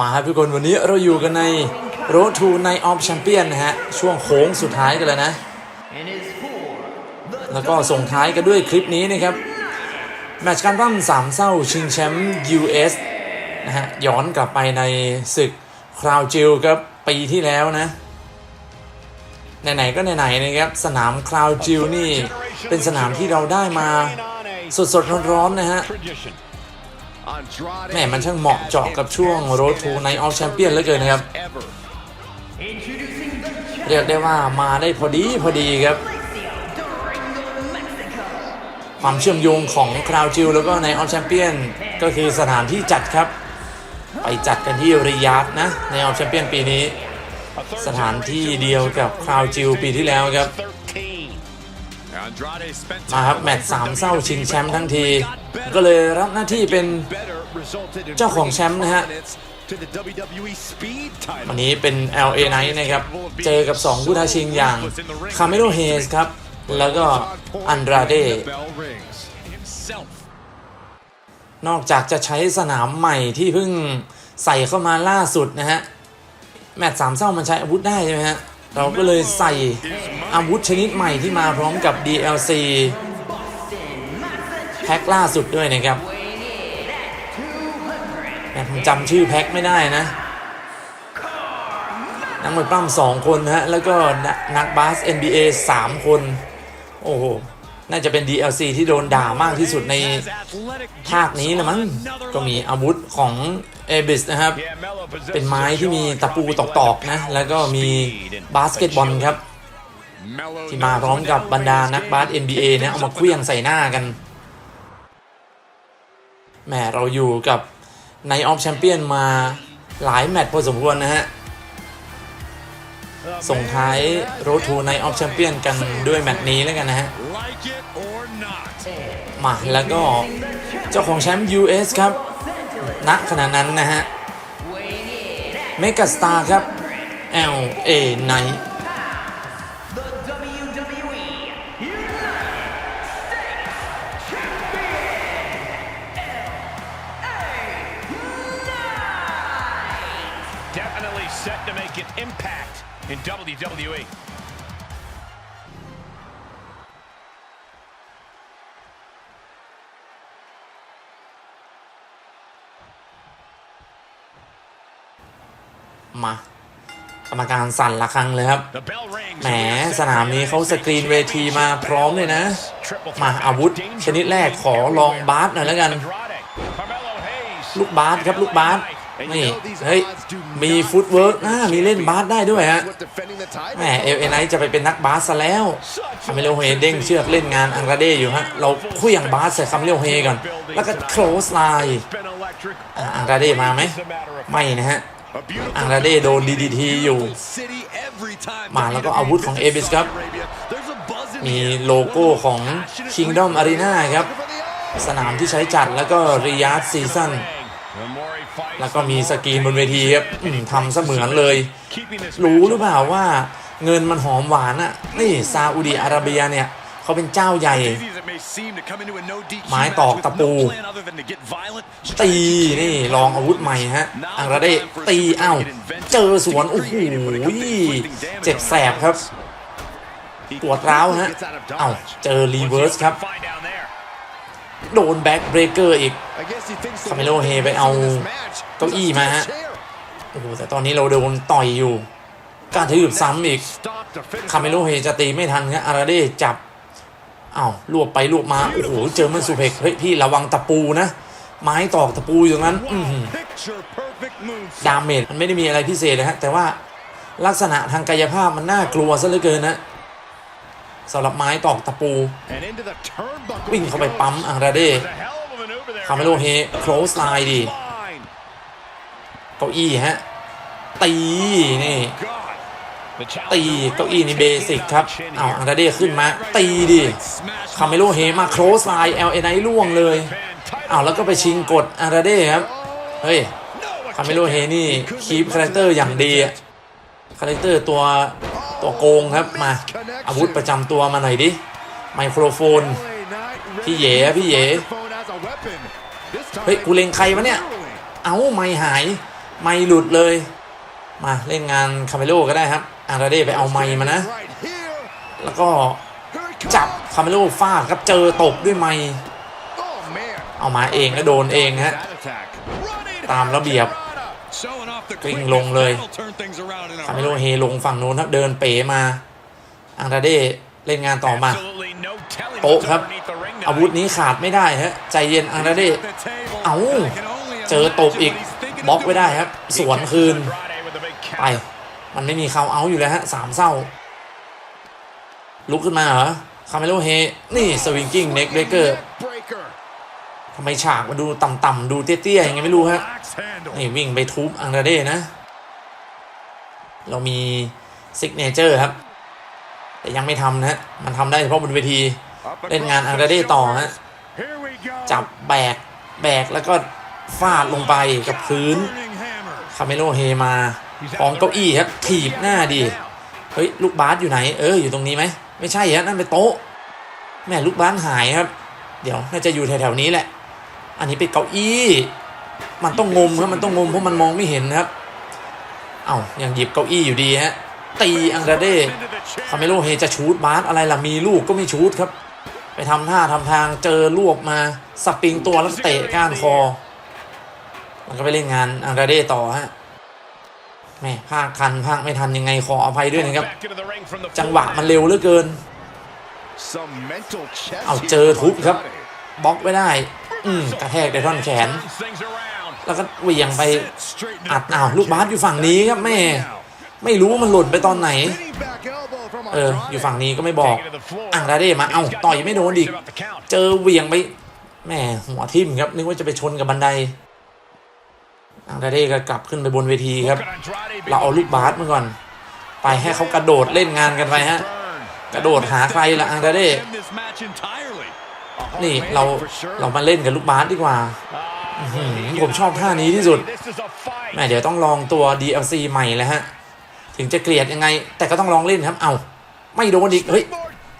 มาครับทุกคนวันนี้เราอยู่กันใน Road to Night of Champion นะฮะ ช่วงโค้งสุดท้ายกันแล้วนะ แล้วก็ส่งท้ายกันด้วยคลิปนี้นะครับ แมตช์การปั้มสามเศร้าชิงแชมป์ US นะฮะ ย้อนกลับไปในศึกคราวจิลครับปีที่แล้วนะ ไหน ๆ ก็ไหน ๆ นะครับ สนามคราวจิลนี่ เป็นสนามที่เราได้มาสดๆร้อนๆนะฮะ แหม่มันช่างเหมาะเจาะกับช่วง Road to Night of Champion เหลือเกินนะครับ เรียกได้ว่ามาได้พอดีพอดีครับ ความเชื่อมโยงของคราวจิลแล้วก็ในออฟแชมเปี้ยนก็คือสถานที่จัดครับ ไปจัดกันที่ริยาดนะในออฟแชมเปี้ยนปีนี้ สถานที่เดียวกับคราวจิลปีที่แล้วครับ มาครับแมตช์สามเศร้าชิงแชมป์ทั้งที ก็เลยรับหน้าที่เป็นเจ้าของแชมป์นะฮะวันนี้เป็น LA Knight นะครับ เจอกับ 2 ผู้ท้าชิงอย่างคาเมโ o เฮสครับ แล้วก็อันดราเดนอกจากจะใช้สนามใหม่ที่เพิ่งใส่เข้ามาล่าสุดนะฮะ แมตช์สามเศร้ามันใช้อาวุธได้ใช่ไหมฮะ เราก็เลยใส่อาวุธชนิดใหม่ที่มาพร้อมกับ DLC แพ็คล่าสุดด้วยนะครับแต่ผมจำชื่อแพ็คไม่ได้นะ นักมวยปล้ำสองคนนะฮะ แล้วก็นักบาส NBA 3 คน โอ้โห น่าจะเป็น DLC ที่โดนด่ามากที่สุดในภาคนี้ละมั้ง ก็มีอาวุธของเอบิสนะครับ เป็นไม้ที่มีตะปูตอกๆนะ แล้วก็มีบาสเกตบอลครับ ที่มาพร้อมกับบรรดานักบาส NBA นะเอามาเคลื่องใส่หน้ากัน แหมเราอยู่กับในออฟแชมเปี้ยนมาหลายแมตช์พอสมควรนะฮะ ส่งท้ายโรทูในออฟแชมเปี้ยนกันด้วยแมตช์นี้แล้วกันนะฮะมาแล้วก็เจ้าของแชมป์ US ครับณขณะนั้นนะฮะเมกาสตาร์ครับ LA Knight Definitely set to make an impact in WWE. มากรรมการสั่นระฆังเลยครับ The bell rings. แหม สนามนี้เขาสกรีนเวทีมาพร้อมเลยนะ มาอาวุธ ชนิดแรกขอลองบาสหน่อยแล้วกัน ลูกบาสครับลูกบาส นี่เฮ้ยมีฟุตเวิร์กนะมีเล่นบาสได้ด้วยฮะแหมเอลเอไนจะไปเป็นนักบาสซะแล้วคาเมเลโฮเฮเด้งเชือกเล่นงานอังกราเดอยู่ฮะเราคุยอย่างบาสใส่คาเมเลโฮเฮก่อนแล้วก็โคลสไลน์อะอังกราเดมาไหมไม่นะฮะอังกราเดโดนดีดีทีอยู่ มาแล้วก็อาวุธของเอบิสครับ มีโลโก้ของ Kingdom Arena ครับ สนามที่ใช้จัดแล้วก็ริยาดซีซั่น แล้วก็มีสกรีนบนเวทีครับอืมทำเสมือนเลย รู้หรือเปล่าว่าเงินมันหอมหวานอะนี่ซาอุดีอาระเบียเนี่ยเขาเป็นเจ้าใหญ่ ไม้ตอกตะปู ตีนี่ลองอาวุธใหม่ฮะอังกราเดตีเอ้าเจอสวนโอ้โหเจ็บแสบครับปวดร้าวฮะเอ้าเจอรีเวิร์สครับ โดนแบ็กเบรกเกอร์อีกคาเมโลเฮไปเอา เก้าอี้มาฮะโอ้โหแต่ตอนนี้เราโดนต่อยอยู่กล้ารถือซ้ำอีกคาเมโลเฮจะตีไม่ทันครับอาราเดจับอ้าวรวบไปรวบมาโอ้โหเจอมันสุเพกเฮ้ยพี่ระวังตะปูนะไม้ตอกตะปูอยู่ตรงนั้นดาเมจมันไม่ได้มีอะไรพิเศษนะฮะแต่ว่าลักษณะทางกายภาพมันน่ากลัวซะเหลือเกินนะสำหรับไม้ตอกตะปู วิ่งเข้าไปปั๊มอังราเดคาเมโลเฮโคลสไลน์ดี เก้าอี้ฮะ ตีนี่ตีเก้าอี้นี่เบสิกครับเอาอังดาเดขึ้นมา ตีดิคาเมโลเฮมาโคลสไลน์เอลเอไนล่วงเลยเอาแล้วก็ไปชิงกดอังดาเดครับ เฮ้ยคาเมโลเฮนี่คีปคาแรคเตอร์อย่างดีคาแรคเตอร์ตัวตัวโกงครับมา อาวุธประจำตัวมาหน่อยดิ ไมโครโฟน พี่เหยพี่เหยเฮ้ย กูเล็งใครวะเนี่ย เอ้า ไม่หาย ไม่หลุดเลย มาเล่นงานคาเมโลก็ได้ครับอังราเดไปเอาไม้มานะ แล้วก็จับคาเมโลฟาดครับเจอตบด้วยไม้เอามาเองก็โดนเองฮะตามระเบียบกลิ้งลงเลยคาเมโลเฮลงฝั่งโน้นครับเดินเป๋มาอังราเดเล่นงานต่อมาโต๊ะครับ อาวุธนี้ขาดไม่ได้ฮะ ใจเย็นอังราเดเอาเจอตบอีก บล็อกไว้ได้ครับ สวนคืน ไป มันไม่มีเขาเอาอยู่แล้วฮะสามเศร้า ลุกขึ้นมาเหรอคาเมโลเฮ นี่สวิงกิ้งเน็กเบเกอร์ทำไมฉากมันดูต่ำๆดูเตี้ยๆยังไงไม่รู้ฮะนี่วิ่งไปทุบอังราเดนะ เรามีซิกเนเจอร์ครับ แต่ยังไม่ทำนะฮะ มันทำได้เฉพาะบนเวที เล่นงานอัง the ราเดต่อฮะ จับแบกแบกแล้วก็ ฟาดลงไปกับพื้นคาเมโลเฮมาพร้อมเก้าอี้ครับถีบหน้าดี เฮ้ย ลูกบาสอยู่ไหน เออ อยู่ตรงนี้ไหม ไม่ใช่ฮะนั่นเป็นโต๊ะ แม่ลูกบาสหายครับ เดี๋ยวน่าจะอยู่แถวๆนี้แหละ อันนี้เป็นเก้าอี้ มันต้องงมครับ มันต้องงมเพราะมันมองไม่เห็นครับ เอ้ายังหยิบเก้าอี้อยู่ดีฮะ ตีอังราเดคาเมโลเฮจะชูดบาสอะไรล่ะ มีลูกก็ไม่ชูดครับ ไปทำท่าทำทางเจอรวบมา สปริงตัวแล้วเตะก้านคอ มันก็ไปเล่นงานอังราเดต่อฮะแม่ภาคทันภาคไม่ทันยังไงขออภัยด้วยนะครับ Back into the ring from the จังหวะมันเร็วเหลือเกิน Some mental chess เอา here เจอ from ทุบครับ Andrade. บล็อกไม่ได้ อืมกระแทกในท่อนแขน Turns things around. แล้วก็เหวี่ยงไป Straighten it อัด back อ้าวลูกบาสอยู่ฝั่งนี้ครับแม่ now. ไม่รู้ว่ามันหล่นไปตอนไหน Spinning back elbow from เออ Andrade. อยู่ฝั่งนี้ก็ไม่บอก Taking to the floor. อังราเดมาเอ้า He's got ต่อย no ไม่โดน worries อีก about the count. เจอเหวี่ยงไปแหม่หัวทิ่มครับนึกว่าจะไปชนกับบันได อังราเดก็กลับขึ้นไปบนเวทีครับ Look at Andrade being เราเอาลูกบาสมาก่อน ไปให้เขากระโดดเล่นงานกันไปฮะ Burn. กระโดดหาใครละอังราเด End this match entirely. A hard นี่ landing เรา for sure. เรามาเล่นกับลูกบาสดีกว่า Ah, หือ he ผมชอบท่านี้ที่สุด This is a fight. แม่เดี๋ยวต้องลองตัว DLC ใหม่แล้วฮะ ถึงจะเกลียดยังไง แต่ก็ต้องลองเล่นครับ เอาไม่โดนอีก เฮ้ย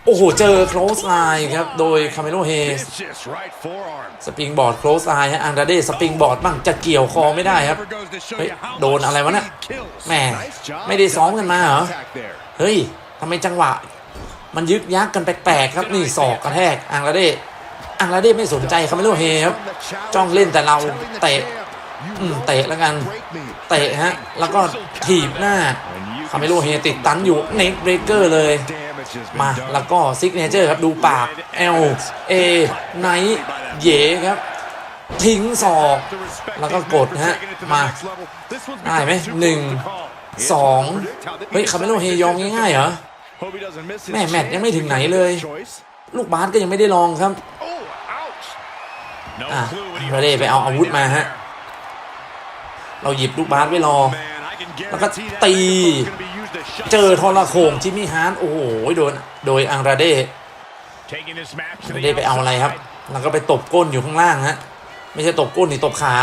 โอ้โห เจอ close line ครับ โดยคาเมโลเฮ Vicious right forearm. สปริงบอร์ด close line ฮะอังดาเดสปริงบอร์ดบ้างจะเกี่ยวคอไม่ได้ครับ Never goes to show เฮ้ย you how โดน much อะไรวะน่ะ speed kills. แม่ Nice job ไม่ได้ซ้อมกันมาเหรอ attack there. เฮ้ยทำไมจังหวะ มันยึกยักกันแปลกๆครับนี่ศอกกระแทกอังดาเดอังดาเดไม่สนใจคาเมโลเฮครับ From the challenge, จ้องเล่นแต่เรา telling the เตะ champ, you อืม will เตะแล้วกัน break me. เตะฮะ แล้วก็ถีบหน้าคาเมโลเฮติดตันอยู่เน็กเบรกเกอร์เลย Damage has been มา done. แล้วก็ซิกเนเจอร์ครับดูปาก L A ไนเยครับทิ้งศอก The respect แล้วก็ these ก men ด for ฮะ taking it to the มา next level. This one's ได้ไหม become too หนึ่ง close to call. It's สอง hard to predict how they เฮ้ย each คาเมโล side เฮ is ยอม just ง่ายๆเหรอ Hope he doesn't miss his แม่แมตช์ chance ยังไม่ถึงไหน to make เลย this choice. ลูกบาสก็ยังไม่ได้ลองครับ Oh, ouch. No อะ clue what he ไม่ได้ hopes ไป to เอา do อา right วุธมา now. ฮะเราหยิบลูกบาสไว้รอ Man, I can แล้วก็ guarantee that ตี microphone's gonna be used to shut เจอทร somebody โขงจิมมี่ฮาร์ดโอ้โหโดนโดยอังราเด Taking this match to ไม่ the ได้ไปเอาอะไรครับ outside. แล้วก็ไปตบก้นอยู่ข้างล่างฮะไม่ใช่ตบก้นนี่ตบขา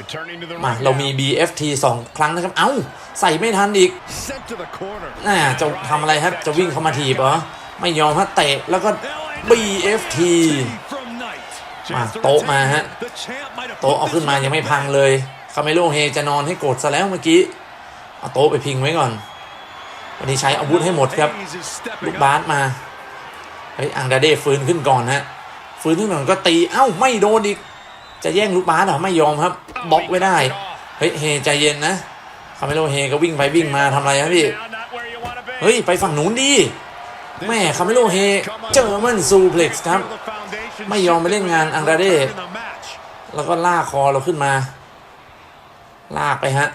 Returning to the มา ring เรา now. มี BFT 2 ครั้งนะครับ เอ้า ใส่ไม่ทันอีก Sent to the corner. น่าจะทำอะไรครับ จะวิ่งเข้ามาถีบเหรอ ไม่ยอมฮะเตะ แล้วก็ BFT From Knight. มา Chance to โต๊ะมา retain. ฮะ The champ might have โต๊ะ put เอา this ขึ้นมา one ยังไม่ to พัง bed. เลย คาเมโลเฮจะนอนให้กดซะแล้วเมื่อกี้ เอาโต๊ะไปพิงไว้ก่อน วันนี้ใช้อาวุธให้หมดครับ ลูกบาสมาเฮ้ยอังดาเดฟื้นขึ้นก่อนฮะฟื้นขึ้นก่อนก็ตีเอ้าไม่โดนอีก จะแย่งลูกบาสเหรอไม่ยอมครับบล็อกไว้ได้เฮ้ยเฮใจเย็นนะคาเมโลเฮก็วิ่งไปวิ่งมาทำอะไรครับพี่เฮ้ยไปฝั่งนู้นดิแม่คาเมโลเฮเจอมันซูเพล็กซ์ครับ ไม่ยอมไปเล่นงานอังดาเด in the match. แล้วก็ลากคอเราขึ้นมา ลากไปฮะ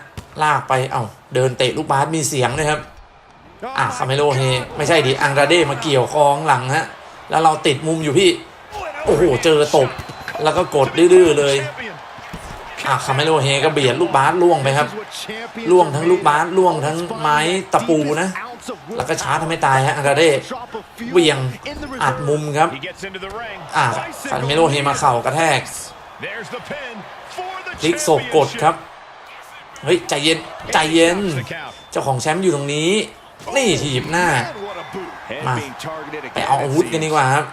ลากไปเอ้าเดินเตะลูกบาสมีเสียงด้วยครับ อะคาเมโลเฮไม่ใช่ดิอังดาเดมาเกี่ยวคอข้างหลังฮะแล้วเราติดมุมอยู่พี่ โอ้โห เจอตบ แล้วก็กดดื้อเลยอะคาเมโลเฮก็เบียดลูกบาสล่วงไปครับล่วงทั้งลูกบาสล่วงทั้งไม้ตะปูนะ แล้วก็ช้าทำให้ตายฮะอังดาเด Drop of fuel เวียงอัดมุมครับอะคาเมโลเฮมาเข่ากระแทกพลิกศพกดครับ เฮ้ย ใจเย็น ใจเย็น เจ้าของแชมป์อยู่ตรงนี้ นี่ถีบหน้า And what a boot. Head Ma. being targeted ไป again, เอาอาวุธ it กันดี seems. กว่าครับ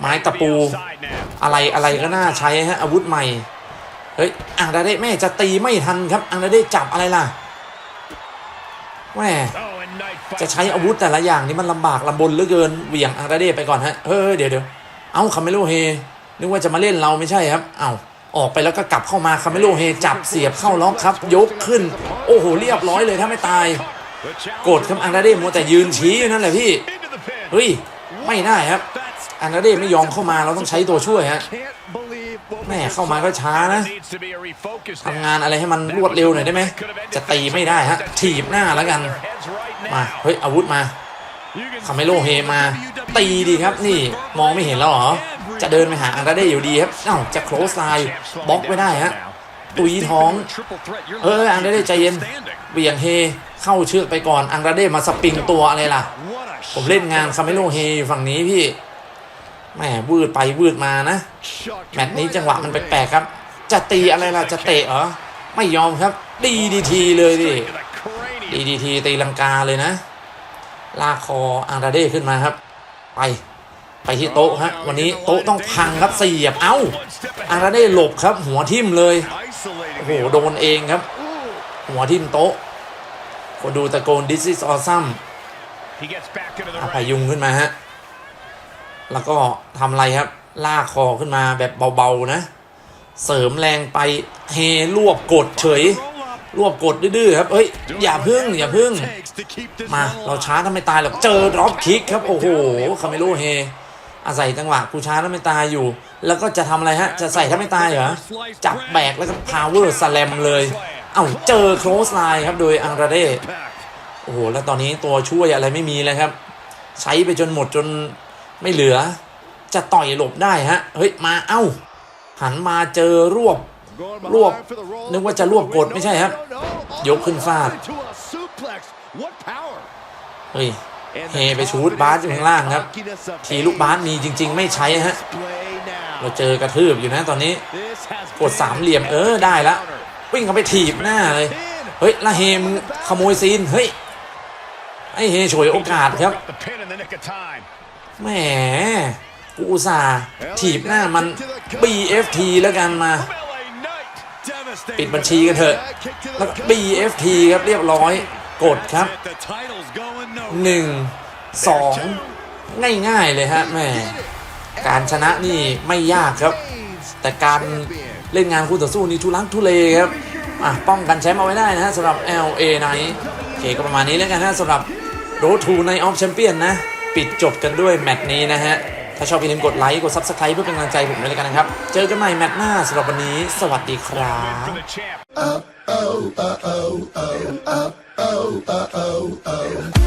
ไม้ตะปู To the outside now. อะไรอะไรก็น่าใช้ฮะอาวุธใหม่ เฮ้ยอังดาเดแม่จะตีไม่ทันครับอังดาเดจับอะไรล่ะแม่ Oh, and night fight จะใช้อาวุธแต่ละอย่างนี่มันลำบากลำบนเหลือเกินเหวี่ยงอังดาเดไปก่อนฮะเฮ้ยเดี๋ยวเดี๋ยวเอาคาเมโลเฮนึกว่าจะมาเล่นเราไม่ใช่ครับ เอาออกไปแล้วก็กลับเข้ามาคาเมโลเฮจับเสียบเข้าล็อกครับ ยกขึ้น โอ้โหเรียบร้อยเลยถ้าไม่ตาย The challenge กดครับอังดาเดมัวแต่ยืนชี้อยู่นั่นแหละพี่เฮ้ยไม่ได้ครับอังดาเดไม่ยอมเข้ามาเราต้องใช้ตัวช่วยฮะแม่เข้ามาก็ช้านะทำงานอะไรให้มันรวดเร็วหน่อยได้ไหมจะตีไม่ได้ฮะถีบหน้าแล้วกันมาเฮ้ยอาวุธมาคาเมโลเฮมา ตีดีครับนี่มองไม่เห็นแล้วเหรอจะเดินไปหาอังดาเดอยู่ดีครับเอ้าจะโคลสไลน์บล็อกไม่ได้ฮะ ตุยท้อง เอออังดาเดใจเย็นเบี่ยงเฮเข้าเชือกไปก่อนอังดาเดมาสปริงตัวอะไรล่ะ ผมเล่นงานคาเมโลเฮฝั่งนี้พี่แหมวืดไปวืดมานะแมตช์นี้จังหวะมันแปลกๆครับ จะตีอะไรล่ะจะเตะเหรอไม่ยอมครับดีดีทีเลยดิดีดีทีตีลังกาเลยนะ ลากคออังดาเด้ขึ้นมาครับ ไปไปที่โต๊ะฮะวันนี้โต๊ะต้องพังครับเสียบเอ้าอังดาเด้หลบครับ หัวทิ่มเลย โอ้โหโดนเองครับ หัวทิ่มโต๊ะ คนดูตะโกน this is awesome He gets back into the อา ring. พยุงขึ้นมาฮะ แล้วก็ทำอะไรครับ ลากคอขึ้นมาแบบเบาๆนะ เสริมแรงไปเฮรวบกดเฉย รวบกดดื้อๆครับเอ้ย อย่าพึ่ง อย่าพึ่ง มา เราช้าถ้าไม่ตายหรอกเจอดรอปคิกครับ โอ้โห คาเมโลเฮ อาศัยจังหวะกูช้าถ้าไม่ตายอยู่ แล้วก็จะทำอะไรฮะ จะใส่ถ้าไม่ตายเหรอ จับแบกแล้วก็พาวเวอร์สแลมเลย เอ้าเจอโคลสไลน์ครับโดยอังราเดโอ้โห แล้วตอนนี้ตัวช่วยอะไรไม่มีเลยครับ ใช้ไปจนหมดจนไม่เหลือ จะต่อยหลบได้ฮะ เฮ้ย มาเอ้า หันมาเจอรวบ รวบ นึกว่าจะรวบกดไม่ใช่ครับ ยกขึ้นฟาดเฮ้ย เฮไปชูดบาสอยู่ข้างล่างครับ ทีลูกบาสมีจริง ๆ ไม่ใช้ฮะ เราเจอกระทืบอยู่นะตอนนี้ กดสามเหลี่ยมเออได้ละ วิ่งเข้าไปถีบหน้าเลย เฮ้ยและเฮมงขโมยซีน เฮ้ย ไอเฮฉวยโอกาสครับ แหม กูอุตส่าห์ถีบหน้ามัน BFT แล้วกันมา ปิดบัญชีกันเถอะแล้ว BFT ครับเรียบร้อย กดครับ1 2ง่ายๆเลยฮะแม่การชนะนี่ไม่ยากครับ แต่การเล่นงานคู่ต่อสู้นี่ทุลักทุเลครับอะป้องกันแชมป์เอาไว้ได้นะฮะสำหรับ LA Knight โอเคก็ประมาณนี้แล้วกันนะสำหรับ Road to Night of Champion นะ ปิดจบกันด้วยแมตช์นี้นะฮะ ถ้าชอบอย่าลืมกดไลค์ กด Subscribe เพื่อเป็นกำลังใจผมด้วยกันนะครับ เจอกันใหม่แมตช์หน้าสำหรับวันนี้ สวัสดีครับ oh, oh, oh, oh.